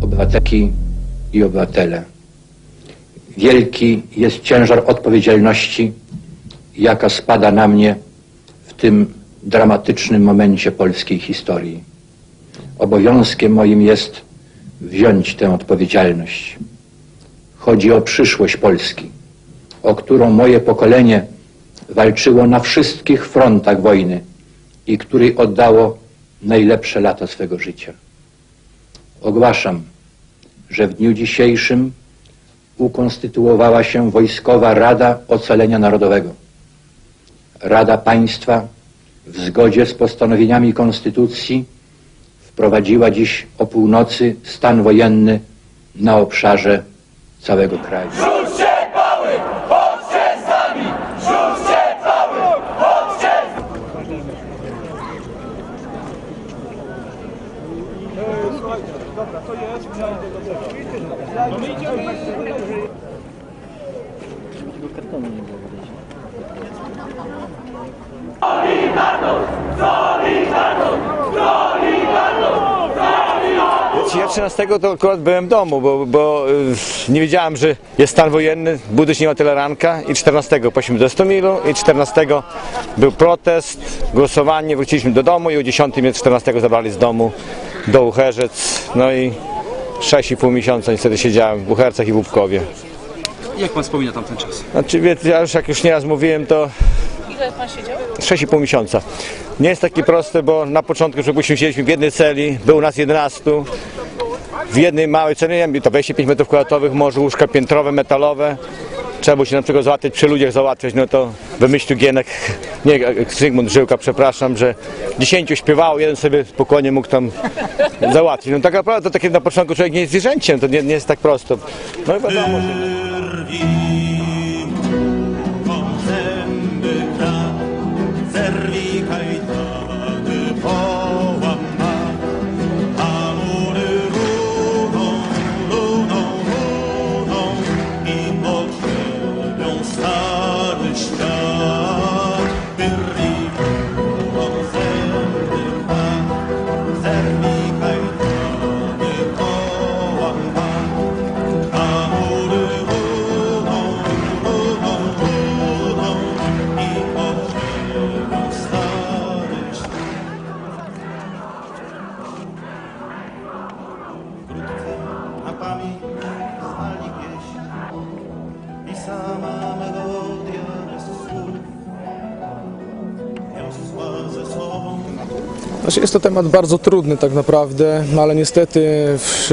obywatelki i obywatele. Wielki jest ciężar odpowiedzialności, jaka spada na mnie w tym dramatycznym momencie polskiej historii. Obowiązkiem moim jest wziąć tę odpowiedzialność. Chodzi o przyszłość Polski, o którą moje pokolenie walczyło na wszystkich frontach wojny i której oddało najlepsze lata swego życia. Ogłaszam, że w dniu dzisiejszym ukonstytuowała się Wojskowa Rada Ocalenia Narodowego. Rada Państwa w zgodzie z postanowieniami Konstytucji wprowadziła dziś o północy stan wojenny na obszarze całego kraju. Ja 13 to akurat byłem w domu, bo, bo y, nie wiedziałem, że jest stan wojenny, Budyś nie ma tyle ranka i 14 poszliśmy do Stomilu i 14 był protest, głosowanie, wróciliśmy do domu i o 10 mnie 14 zabrali z domu do Ucherzec, no i 6,5 miesiąca niestety siedziałem w Uchercach i w Łupkowie. Jak pan wspomina tamten czas? Znaczy, wie, ja już jak już nieraz mówiłem, to Ile pan siedział? 6,5 miesiąca. Nie jest takie proste, bo na początku, żebyśmy siedzieliśmy w jednej celi, było nas 11, w jednej małej celi, nie wiem, to 25 metrów kwadratowych, może łóżka piętrowe, metalowe. Trzeba było się na przykład załatwiać, przy ludziach załatwiać, no to wymyślił Gienek, nie, Zygmunt Żyłka, przepraszam, że 10 śpiewało, jeden sobie spokojnie mógł tam załatwić. No tak naprawdę to takie na początku człowiek nie jest zwierzęciem, to nie, nie jest tak prosto. No i wiadomo, że... sama melodia Znaczy jest to temat bardzo trudny tak naprawdę, no ale niestety w,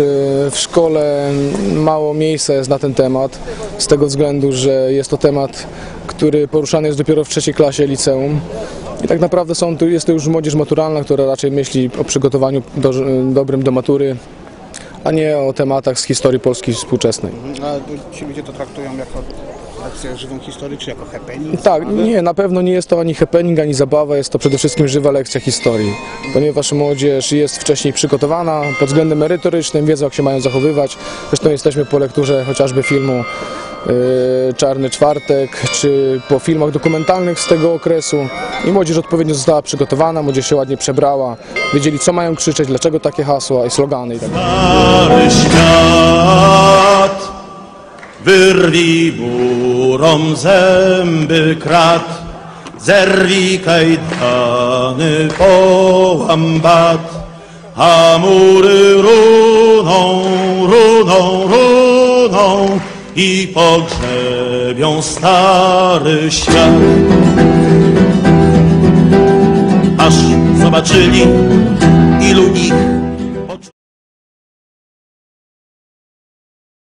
w szkole mało miejsca jest na ten temat, z tego względu, że jest to temat, który poruszany jest dopiero w trzeciej klasie liceum. I tak naprawdę są jest to już młodzież maturalna, która raczej myśli o przygotowaniu do, dobrym do matury, a nie o tematach z historii Polski współczesnej. A ci ludzie to traktują jako lekcję żywą historii, czy jako happening? Tak, nie, na pewno nie jest to ani happening, ani zabawa, jest to przede wszystkim żywa lekcja historii, ponieważ młodzież jest wcześniej przygotowana pod względem merytorycznym, wiedzą jak się mają zachowywać. Zresztą jesteśmy po lekturze chociażby filmu Czarny Czwartek, czy po filmach dokumentalnych z tego okresu. I młodzież odpowiednio została przygotowana, młodzież się ładnie przebrała, wiedzieli co mają krzyczeć, dlaczego takie hasła i slogany i tak stary świat. Wyrwij burom zęby krat, zerwij kajdany, połam a mury runą, runą, runą i pogrzebią stary świat. Aż zobaczyli